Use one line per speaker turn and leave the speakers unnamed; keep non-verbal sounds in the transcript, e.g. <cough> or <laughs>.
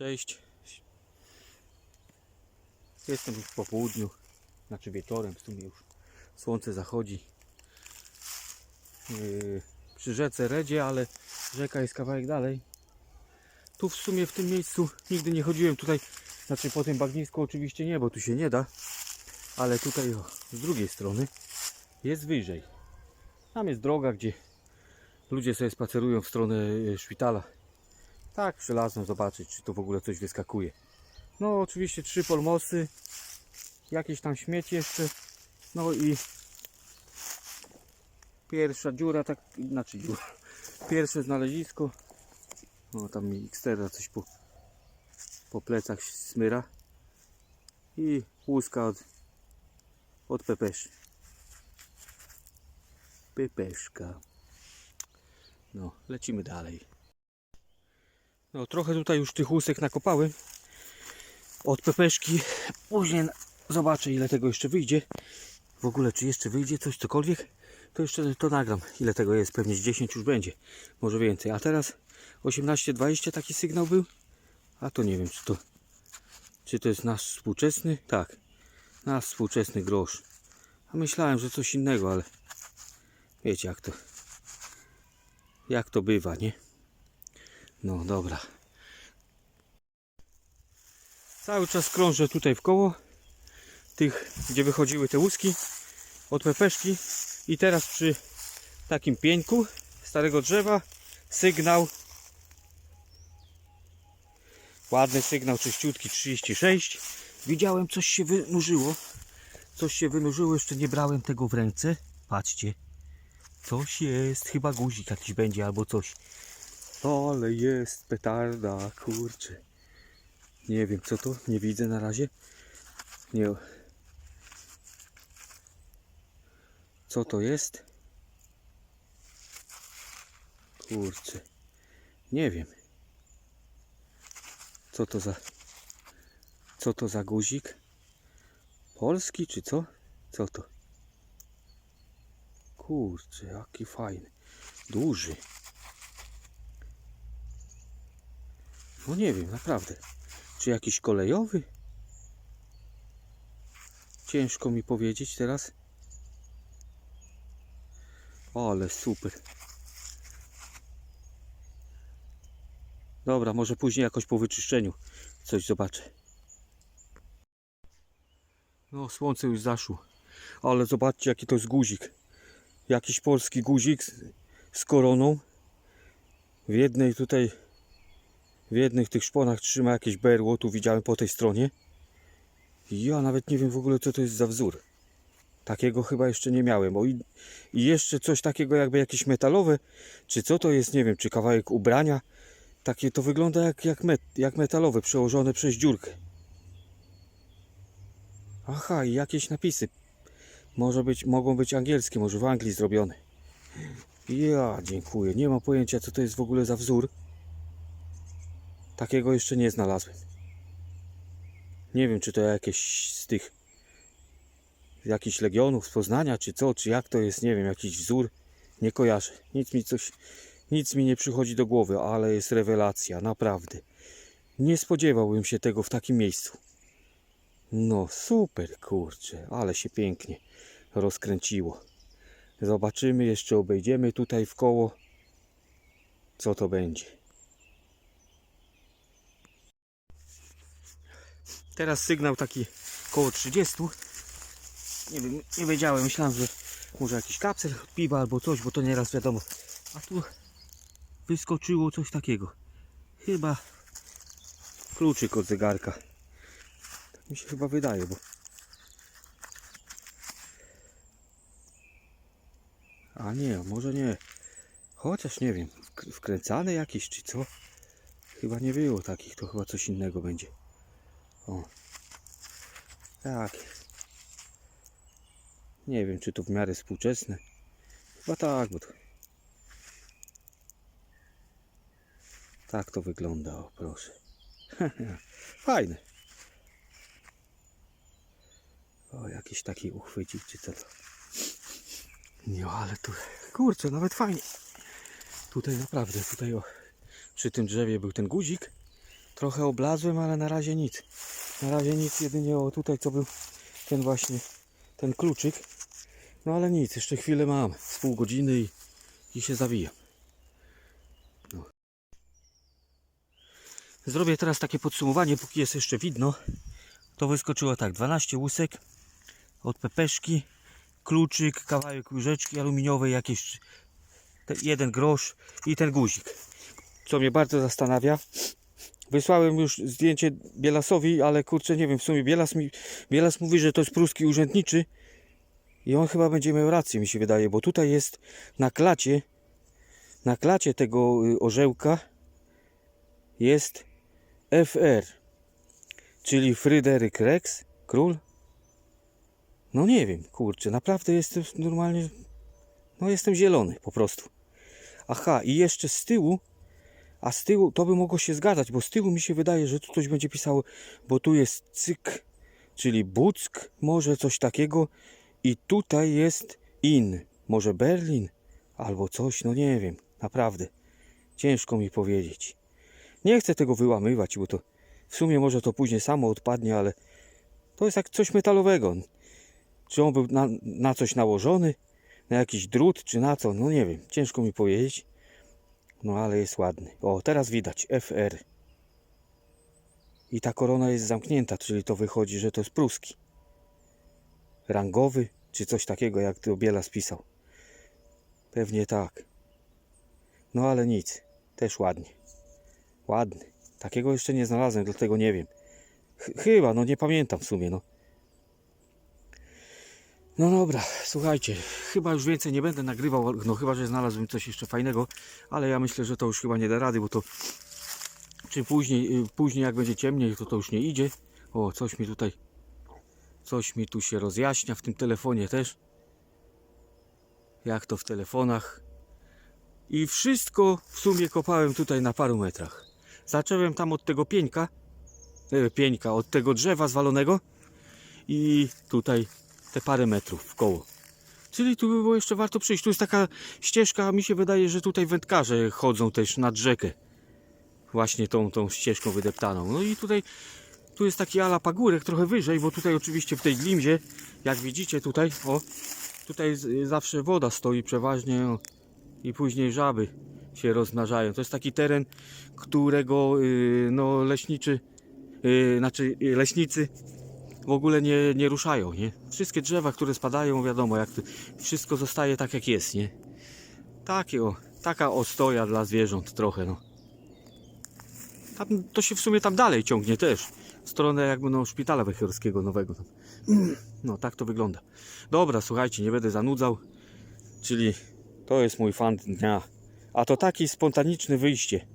Cześć. Jestem już po południu, znaczy wieczorem, w sumie już słońce zachodzi. Yy, przy rzece Redzie, ale rzeka jest kawałek dalej. Tu w sumie w tym miejscu nigdy nie chodziłem tutaj, znaczy po tym bagnisku oczywiście nie, bo tu się nie da, ale tutaj o, z drugiej strony jest wyżej. Tam jest droga, gdzie ludzie sobie spacerują w stronę e, szpitala. Tak, przylazłem zobaczyć, czy tu w ogóle coś wyskakuje. No, oczywiście trzy polmosy, jakieś tam śmieci jeszcze, no i pierwsza dziura, tak, znaczy dziura, pierwsze znalezisko. No, tam mi Xterra coś po, po plecach smyra i łuska od, od pepeszy. Pepeszka. No, lecimy dalej. No, trochę tutaj już tych łusek nakopałem. Od pepeszki. Później zobaczę, ile tego jeszcze wyjdzie. W ogóle, czy jeszcze wyjdzie coś, cokolwiek. To jeszcze to nagram. Ile tego jest? Pewnie z 10 już będzie. Może więcej. A teraz 18-20 taki sygnał był. A to nie wiem, czy to, czy to jest nasz współczesny. Tak. Nasz współczesny grosz. A myślałem, że coś innego, ale wiecie jak to jak to bywa, nie? No dobra. Cały czas krążę tutaj w koło tych, gdzie wychodziły te łuski od pepeszki. I teraz przy takim pieńku starego drzewa sygnał. Ładny sygnał czyściutki 36 widziałem coś się wynurzyło. Coś się wynurzyło jeszcze nie brałem tego w ręce. Patrzcie. Coś jest, chyba guzik jakiś będzie albo coś. Ale jest petarda, kurczę. Nie wiem co to, nie widzę na razie. Nie. Co to jest? Kurczę. Nie wiem. Co to za. Co to za guzik? Polski czy co? Co to? Kurczę, jaki fajny. Duży. No nie wiem, naprawdę. Czy jakiś kolejowy? Ciężko mi powiedzieć teraz. Ale super. Dobra, może później jakoś po wyczyszczeniu coś zobaczę. No, słońce już zaszło. Ale zobaczcie, jaki to jest guzik jakiś polski guzik z, z koroną. W jednej tutaj, w jednych tych szponach trzyma jakieś berło, tu widziałem po tej stronie. Ja nawet nie wiem w ogóle co to jest za wzór. Takiego chyba jeszcze nie miałem. O, i, I jeszcze coś takiego jakby jakieś metalowe, czy co to jest, nie wiem, czy kawałek ubrania. Takie to wygląda jak, jak, met, jak metalowe, przełożone przez dziurkę. Aha, i jakieś napisy może być, mogą być angielskie, może w Anglii zrobione. Ja dziękuję. Nie mam pojęcia, co to jest w ogóle za wzór. Takiego jeszcze nie znalazłem. Nie wiem, czy to jakieś z tych jakichś legionów z Poznania, czy co, czy jak to jest, nie wiem, jakiś wzór. Nie kojarzę. Nic mi coś, nic mi nie przychodzi do głowy, ale jest rewelacja, naprawdę. Nie spodziewałbym się tego w takim miejscu. No super, kurczę, ale się pięknie rozkręciło. Zobaczymy, jeszcze obejdziemy tutaj w koło, co to będzie. Teraz sygnał taki koło 30. Nie wiem, nie wiedziałem, myślałem, że może jakiś kapsel piwa albo coś, bo to nieraz wiadomo. A tu wyskoczyło coś takiego. Chyba kluczyk od zegarka. Tak mi się chyba wydaje, bo A nie, może nie. Chociaż nie wiem, wk- wkręcane jakieś czy co? Chyba nie było takich, to chyba coś innego będzie. O. Tak. Nie wiem, czy to w miarę współczesne. Chyba tak, bo to... Tak to wygląda, o proszę. <laughs> Fajne. O, jakiś taki uchwycik, czy co to? Nie, ale tu, kurczę, nawet fajnie. Tutaj naprawdę, tutaj o, przy tym drzewie był ten guzik. Trochę oblazłem, ale na razie nic. Na razie nic, jedynie o tutaj co był ten właśnie, ten kluczyk. No ale nic, jeszcze chwilę mam, z pół godziny i, i się zawijam. No. Zrobię teraz takie podsumowanie, póki jest jeszcze widno. To wyskoczyło tak, 12 łusek od pepeszki, kluczyk, kawałek łyżeczki aluminiowej, jakieś jeden grosz i ten guzik. Co mnie bardzo zastanawia, Wysłałem już zdjęcie Bielasowi, ale kurczę, nie wiem, w sumie Bielas, mi, Bielas mówi, że to jest pruski urzędniczy i on chyba będzie miał rację, mi się wydaje, bo tutaj jest na klacie, na klacie tego y, orzełka jest FR, czyli Fryderyk Rex, król. No nie wiem, kurczę, naprawdę jestem normalnie, no jestem zielony po prostu. Aha, i jeszcze z tyłu a z tyłu to by mogło się zgadzać, bo z tyłu mi się wydaje, że tu coś będzie pisało, bo tu jest cyk, czyli Buck, może coś takiego. I tutaj jest in, może Berlin, albo coś, no nie wiem, naprawdę. Ciężko mi powiedzieć. Nie chcę tego wyłamywać, bo to w sumie może to później samo odpadnie, ale to jest jak coś metalowego. Czy on był na, na coś nałożony, na jakiś drut, czy na co, no nie wiem, ciężko mi powiedzieć. No ale jest ładny. O, teraz widać FR. I ta korona jest zamknięta, czyli to wychodzi, że to jest pruski. Rangowy, czy coś takiego, jak to Biela spisał. Pewnie tak. No ale nic. Też ładnie. Ładny. Takiego jeszcze nie znalazłem, dlatego nie wiem. Ch- chyba, no nie pamiętam w sumie, no. No dobra, słuchajcie, chyba już więcej nie będę nagrywał, no chyba, że znalazłem coś jeszcze fajnego, ale ja myślę, że to już chyba nie da rady, bo to czym później, y, później jak będzie ciemniej, to to już nie idzie. O, coś mi tutaj, coś mi tu się rozjaśnia w tym telefonie też. Jak to w telefonach. I wszystko w sumie kopałem tutaj na paru metrach. Zacząłem tam od tego pieńka, e, pieńka, od tego drzewa zwalonego i tutaj te parę metrów w koło. Czyli tu by było jeszcze warto przyjść. Tu jest taka ścieżka, mi się wydaje, że tutaj wędkarze chodzą też nad rzekę. Właśnie tą, tą ścieżką wydeptaną. No i tutaj tu jest taki ala pagórek trochę wyżej, bo tutaj oczywiście w tej glimzie, jak widzicie tutaj, o, tutaj zawsze woda stoi przeważnie o, i później żaby się rozmnażają. To jest taki teren, którego yy, no, leśniczy, yy, znaczy yy, leśnicy w ogóle nie, nie ruszają, nie? Wszystkie drzewa, które spadają, wiadomo, jak to, wszystko zostaje tak jak jest, nie? Takie o, taka ostoja dla zwierząt trochę, no. Tam, to się w sumie tam dalej ciągnie też. W stronę jakby no szpitala wechorskiego nowego. Tam. No tak to wygląda. Dobra, słuchajcie, nie będę zanudzał. Czyli to jest mój fan dnia. A to taki spontaniczne wyjście.